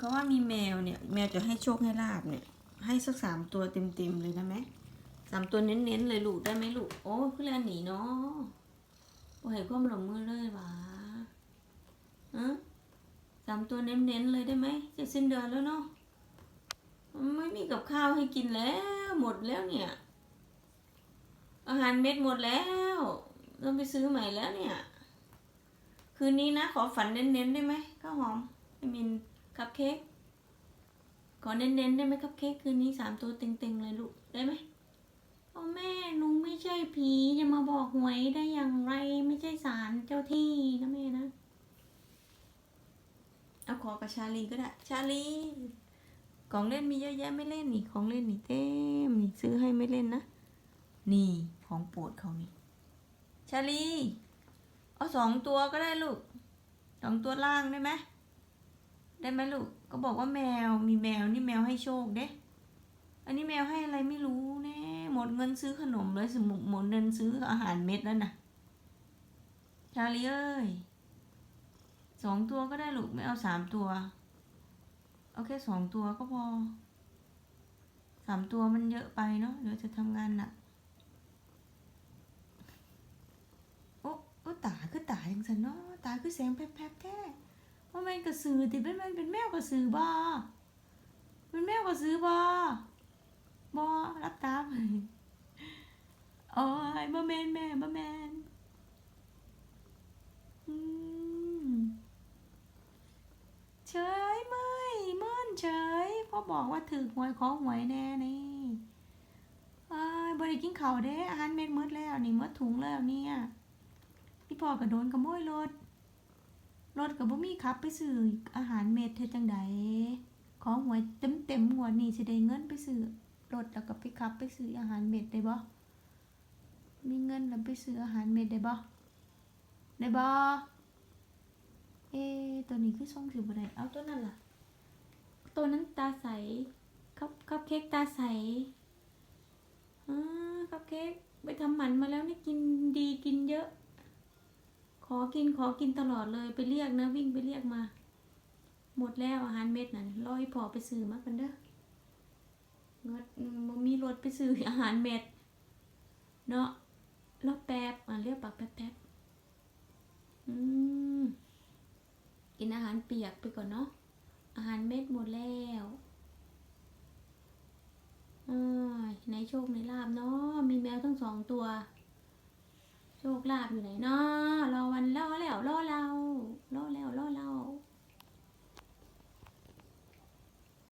เขาว่ามีแมวเนี่ย แมวจะให้โชคให้ลาบเนี่ย ให้สักสามตัวเต็มๆเลยได้ไหมสามตัวเน้นๆเลยลูกได้ไหมลูก โอ้เพื่อนหนีเนาะโอ้ให้ความหลงมือเลยวะอะสามตัวเน้นๆเลยได้ไหมจะสิ้นเดือนแล้วเนาะไม่มีกับข้าวให้กินแล้ว หมดแล้วเนี่ย อาหารเม็ดหมดแล้วต้องไปซื้อใหม่แล้วเนี่ย คืนนี้นะ ขอฝันเน้นๆได้ไหมข้าวหอมไอมิน คัพเค้กขอเน้นๆได้ไหมคัพเค้กคืนนี้สามตัวเต็งๆเลยลูกได้ไหมเอาแม่หนูไม่ใช่ผีจะมาบอกหวยได้อย่างไรไม่ใช่สารเจ้าที่นะแม่นะเอาขอกับชาลีก็ได้ ชาลีของเล่นมีเยอะแยะไม่เล่นนี่ของเล่นนี่เต็มนี่ซื้อให้ไม่เล่นนะนี่ของโปรดเขานี่ชาลีเอาสองตัวก็ได้ลูกสองตัวล่างได้ไหม ได้ไหมลูก ก็บอกว่าแมว มีแมว นี่แมวให้โชคเด้ อันนี้แมวให้อะไรไม่รู้แน่หมดเงินซื้อขนมเลยสมหมดเงินซื้ออาหารเม็ดแล้วนะชาลีเอ้ยสองตัวก็ได้ลูกไม่เอาสามตัว เอาแค่สองตัวก็พอสามตัวมันเยอะไปเนาะเดี๋ยวจะทำงานหนักโอ้โอ้ตาคือตาอย่างสันเนาะตาคือแสงแผลบ ว่าแม่นกระสือติเป็นมันเป็นแมวกระสือบ่เป็นแมวกระสือบ่บ่รับตาไปโอ้ยบ่แม่นแม่บ่แม่นเฉยเมยเมื่อนเฉยพ่อบอกว่าถือหวยของหวยแน่นี่เอ้ยบ่ได้กินข้าวเด้อาหารเม็ดหมดแล้วนี่หมดถุงแล้วเนี่ยพี่พ่อก็โดนขโมยรถ รถก็บ่มีขับไปซื้ออาหารเม็ดเฮ็ดจังใดของหวยเต็มเต็มหัวนี่สิได้เงินไปซื้อรถแล้วก็ไปขับไปซื้ออาหารเม็ดได้บ่มีเงินแล้วไปซื้ออาหารเม็ดได้บ่ได้บ่เอตัวนี้คือส่งสิบ่ได้เอาตัวนั้นล่ะ ตัวนั้นตาใสคับคับเค้กตาใสอ่าคับเค้กไปทำหมันมาแล้วนี่กินดีกินเยอะ อกินขอกินตลอดเลยไปเรียกนะ วิ่งไปเรียกมา หมดแล้วอาหารเม็ดนั่นรอให้พอไปซื้อมากันเด้อเงิดมันมีรถไปซื้ออาหารเม็ด เนาะรอแป๊บอะเรียกปากแป๊บแป๊บอืมกินอาหารเปียกไปก่อนเนาะอาหารเม็ดหมดแล้วอ้ยในโชคในลาบเนาะมีแมวทั้งสองตัว โชคลาภอยู่ไหนเนาะรอวันรอแล้วรอเรารอแล้ว